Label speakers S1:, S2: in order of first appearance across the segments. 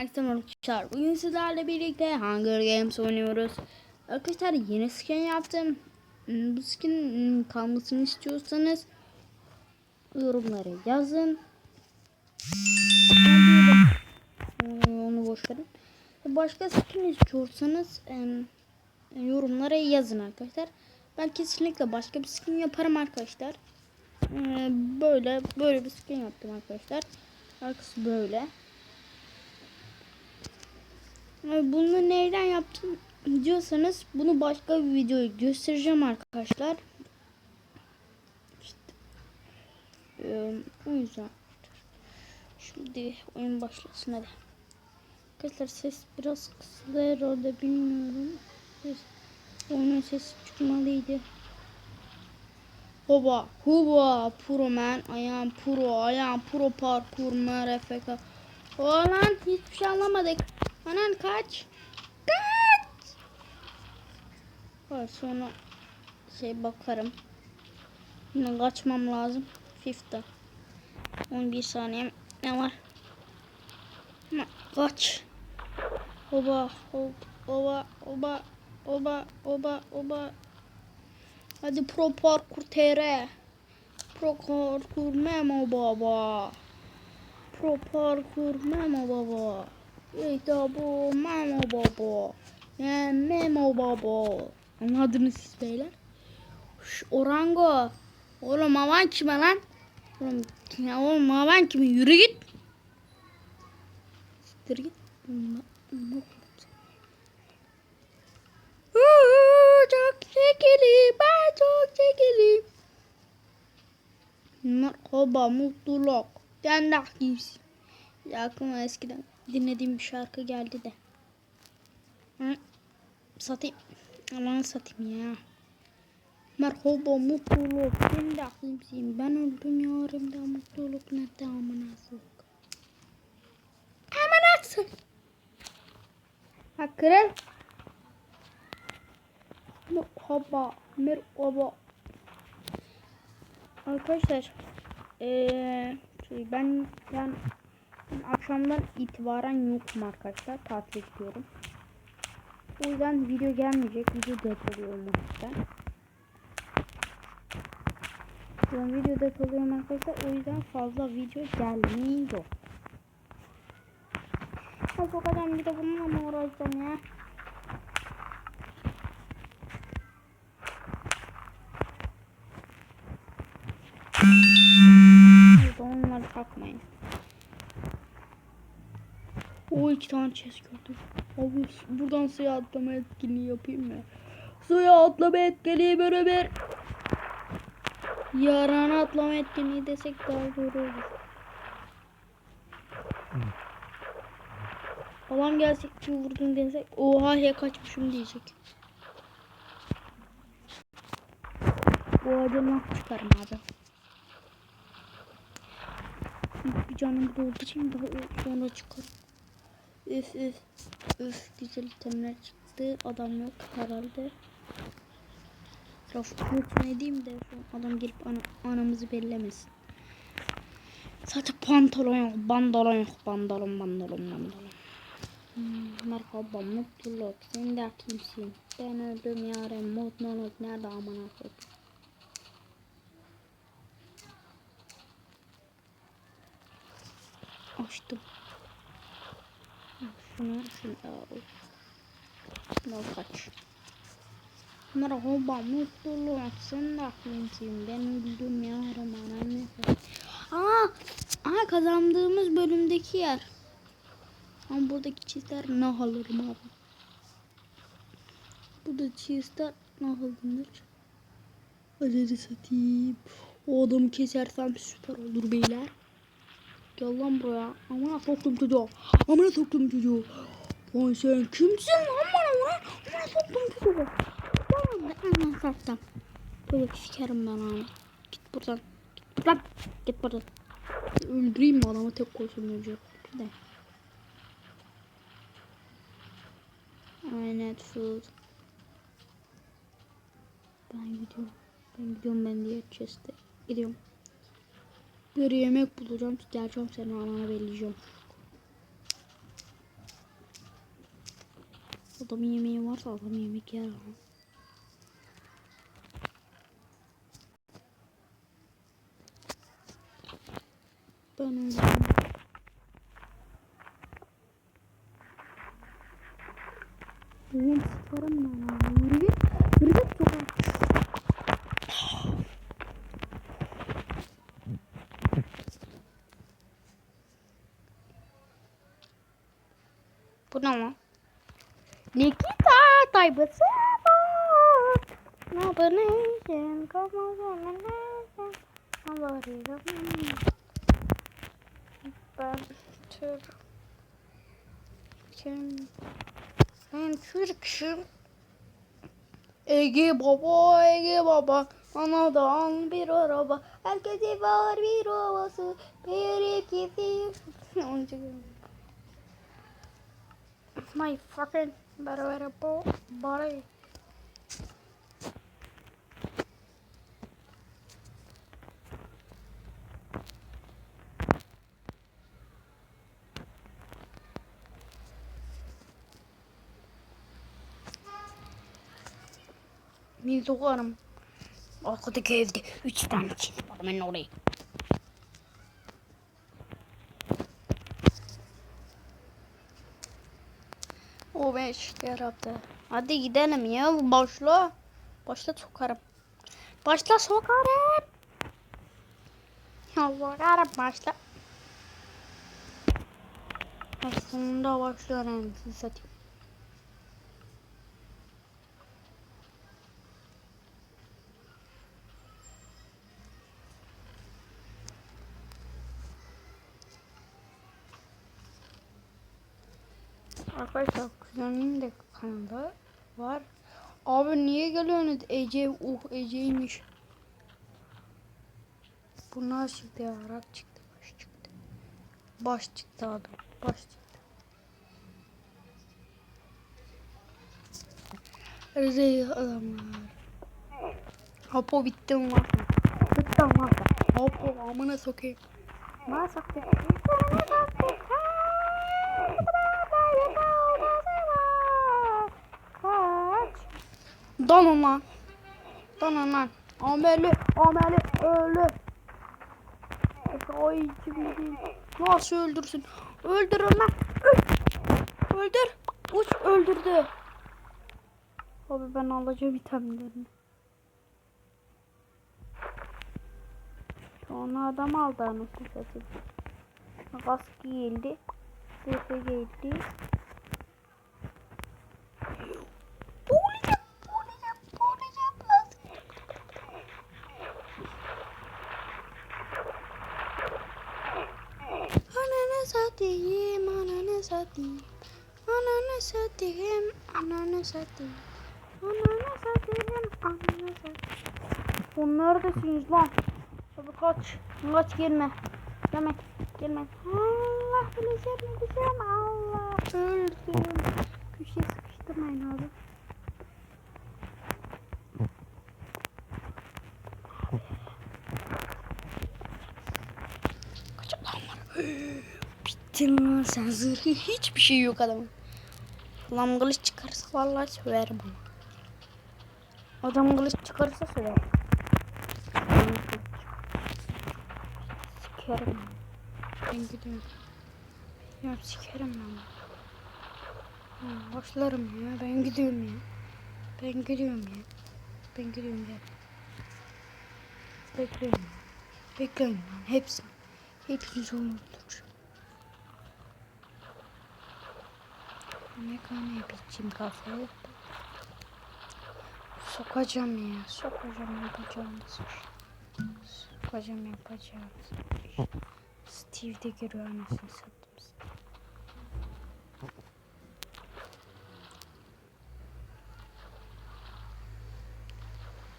S1: Herkese arkadaşlar bugün sizlerle birlikte Hunger Games oynuyoruz. Arkadaşlar yeni skin yaptım. Bu skin kalmasını istiyorsanız yorumlara yazın. Onu boş verin. Başka skin istiyorsanız yorumlara yazın arkadaşlar. Ben kesinlikle başka bir skin yaparım arkadaşlar. Böyle böyle bir skin yaptım arkadaşlar. Arkası böyle. Bunu nereden yaptım diyorsanız bunu başka bir videoyu göstereceğim arkadaşlar. İşte. O yüzden. Şimdi oyun başlasın hadi. Arkadaşlar ses biraz kısıldı herhalde bilmiyorum. Ses, oyunun sesi çıkmalıydı. Hoba, huba, pro man, ayağım pro, ayağım pro parkur, mrfk. Olan hiçbir şey anlamadık. Anan kaç. Kaç. Var sonra şey bakarım. Yine kaçmam lazım. Fifth'ta. 11 saniye ne var? Kaç. Oba, hop, oba, oba, oba, oba, oba. Hadi pro parkur TR. Pro parkur memo baba. Pro parkur memo baba. İşte bu memo baba. Memo baba. Anladınız siz beyler? Şş, orango. Oğlum avan kime lan? Oğlum, ya oğlum avan kime? Yürü git. Siktir git. Çok çekili, ben çok çekili. Merhaba, mutluluk. Sen de kimsin? Ya aklıma eskiden dinlediğim bir şarkı geldi de. Hı? Satayım. Aman satayım ya. Merhaba mutluluk. Sen de kimsin? Ben öldüm yarımda mutluluk nerede amanasılık. Amanasılık. Ha kırıl. Merhaba. Merhaba. Arkadaşlar. Eee şey ben ben ben akşamdan itibaren yokum arkadaşlar. Tatil gidiyorum. O yüzden video gelmeyecek. Video depoluyorum o yüzden. Şu an video depoluyorum arkadaşlar. O yüzden fazla video gelmiyor. Ha bu kadar bir de bununla mı uğraşacağım ya? Onları takmayın. O iki tane chest gördüm. Abi buradan suya atlama etkinliği yapayım mı? Suya atlama etkinliği beraber. Yarana atlama etkinliği desek daha doğru olur. Babam gelsek ki vurdun desek oha he kaçmışım diyecek. Bu acından çıkarım abi. Bir canım doldurayım da sonra çıkarım. Üf üf üf güzel itemler çıktı. Adam yok herhalde. Trafik kontrol edeyim de adam gelip ana, anamızı bellemesin. Sadece pantolon yok, bandolon yok, bandolon, bandolon, bandolon. Hmm, merhaba, mutluluk. Sen de kimsin? Ben öldüm yarın, mutluluk nerede aman akıllı. Açtım. Şunu şunu. Şunu kaç. Merhaba mutluluk. Sen de aklımsın. Ben öldüm yarım anam Aa, aa kazandığımız bölümdeki yer. Ama buradaki çizgiler ne alırım abi. Burada çizgiler ne alınır? Hadi satayım. O adamı kesersem süper olur beyler. Gel lan buraya. Amına soktum çocuğu. Amına soktum çocuğu. Lan sen kimsin lan bana lan? Amına soktum çocuğu. Lan amına soktum. Böyle sikerim ben onu. Git buradan. Git buradan. Git buradan. Öldüreyim mi adamı tek koşum olacak. Bir de. Aynen food. Ben gidiyorum. Ben gidiyorum ben diye chest'e. Gidiyorum. Bir yemek bulacağım. Geleceğim seni anana vereceğim. Adamın yemeği varsa adam yemek yer. Ben onu... Bu ne lan? Nikita Taybısı var. Nobunation, come on, Ben Türk. Kim? Ben Türk'üm. Ege baba, Ege baba. Anadan bir araba. Herkese var bir ovası. Bir ikisi. Onca my fucking body. Bir sokarım. Arkadaki evde üç tane çift var. Ben orayı. O beş yarabdı. Hadi gidelim ya. Başla. Başla sokarım. Başla sokarım. Sokarım başla. Sonunda başlıyorum. Satayım. Arkadaşlar kuzenimin de kanalı var. Abi niye geliyorsunuz? Ece, uh Ece'ymiş. Bu nasıl çıktı ya? Çıktı, baş çıktı. Baş çıktı abi, baş çıktı. Rezil adamlar. Hapo bittim var. Bittim var. Hapo amına sokayım. Bana sokayım. Kaç. Donun lan. Ameli, ameli, ölü. Ay kim Nasıl öldürsün? Öldürün lan. Öl. Öldür. Uç öldürdü. Abi ben alacağım itemlerini. Sonra adam aldı anasını satayım. Kask giyildi. Zırhı giyildi. Boğulacağım, boğulacağım, boğulacağım. Ananı satayım, ananı satayım. Ananı satayım, ananı satayım. Ananı satayım, ananı satayım. Oğlum neredesiniz lan? Abi kaç, kaç gelme. Gelme, gelme. Allah bileceğim, bileceğim. Allah öldüm. Köşeye sıkıştırmayın abi. Kaç adam var? Bittin lan sen zırhı hiçbir şey yok adamın. Lan kılıç çıkarsa vallahi söver bana. Adam kılıç çıkarsa söver. Sikerim. Ben gidiyorum. Ya sikerim ben. Ya, başlarım ya. Ben gidiyorum ya. Ben gidiyorum ya. Ben gidiyorum ya. Bekleyin. Bekleyin lan. Hepsi. Hepsi olur. Mekane biçim kafaya. Sokacağım ya. Sokacağım yapacağımız. Sokacağım yapacağımız. Steve de giriyor anasını sattım.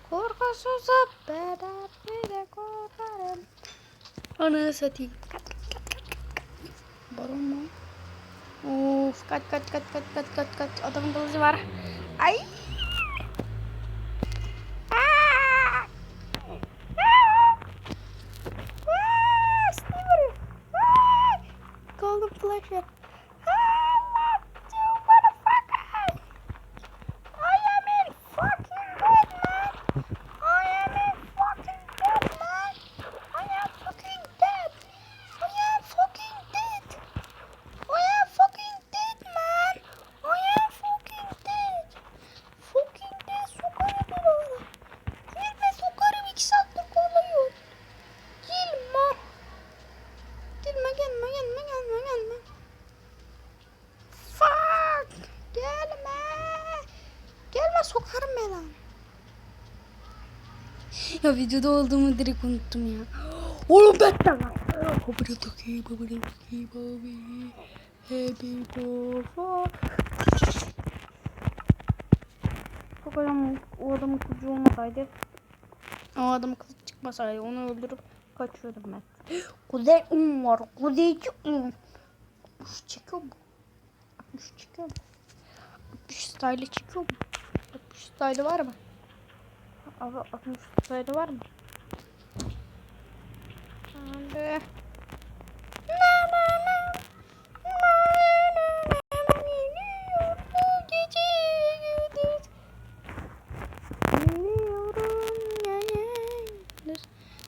S1: Korkusuz beden bir de korkarım. Ananı satayım. Baron mu? Of kaç kaç kaç kaç kaç kaç kaç adamın kılıcı var. Ay. Aa! Aa! Aa, Steve vuruyor. Aa! Golden Flasher. Allah, you motherfucker. sokarım ben lan. Ya videoda olduğumu direkt unuttum ya. Oğlum bekle lan. Babiri toki, babiri toki, babiri. Happy birthday. Bakalım o adamın kılıcı olmasaydı. O adamın kılıcı çıkmasaydı onu öldürüp kaçıyordum ben. Kuzey un var. Kuzeyci un. 60 çekiyor mu? 60 çekiyor mu? 60 style çekiyor mu? 60 style var mı? Abi 60 style var mı? Hadi.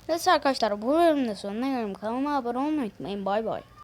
S1: Neyse arkadaşlar bu bölümün de sonuna geldim. Kanalıma abone olmayı unutmayın. Bay bay.